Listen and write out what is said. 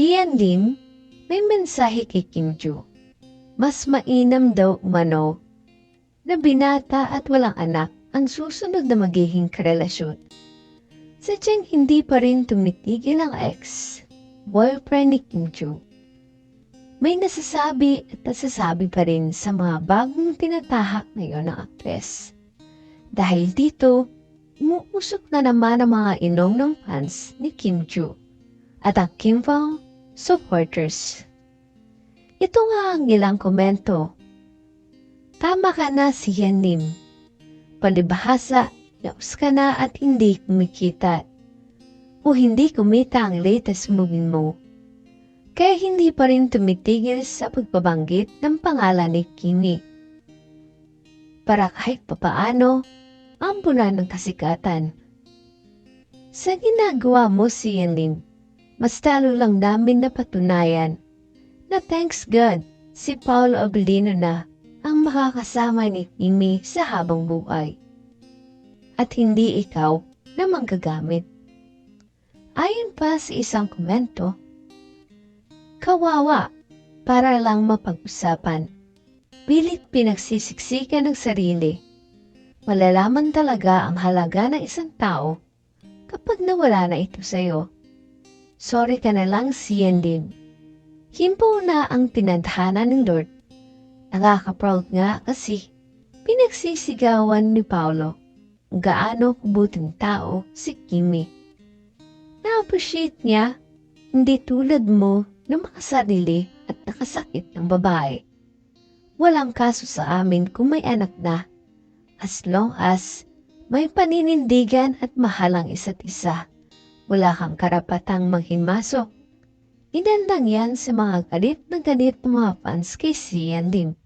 Si Yan Lim, may mensahe kay Kim Joo. Mas mainam daw umano na binata at walang anak ang susunod na magiging karelasyon. Sadyang hindi pa rin tumitigil ang ex, boyfriend ni Kim Joo. May nasasabi at nasasabi pa rin sa mga bagong tinatahak ngayon ng aktres. Dahil dito, umuusok na naman ang mga inom ng fans ni Kim Joo at ang Kim Fong supporters. Ito nga ang ilang komento. Tama ka na si Yan Lim. Palibhasa, naus ka na at hindi kumikita. O hindi kumita ang latest movie mo. Kaya hindi pa rin tumitigil sa pagbabanggit ng pangalan ni Kimi. Para kahit papaano, ambulan ng kasikatan. Sa ginagawa mo si Yan Lim, mas talo lang namin napatunayan na thanks God, si Paul Oblino na ang makakasama ni Kimi sa habang buhay. At hindi ikaw na manggagamit. Ayon pa sa isang komento, Kawawa, para lang mapag-usapan. Pilit pinagsisiksikan ng sarili. Malalaman talaga ang halaga ng isang tao kapag nawala na ito sa'yo. Sorry ka na lang si Yendin. Himpo na ang tinadhana ng Lord. Nakaka-proud nga kasi pinagsisigawan ni Paolo gaano kubuting tao si Kimi. Na-appreciate niya, hindi tulad mo na makasarili at nakasakit ng babae. Walang kaso sa amin kung may anak na, as long as may paninindigan at mahal ang isa't isa. Wala kang karapatang manghimasok. Inandang yan sa mga galit na galit mga fans kay Sian din.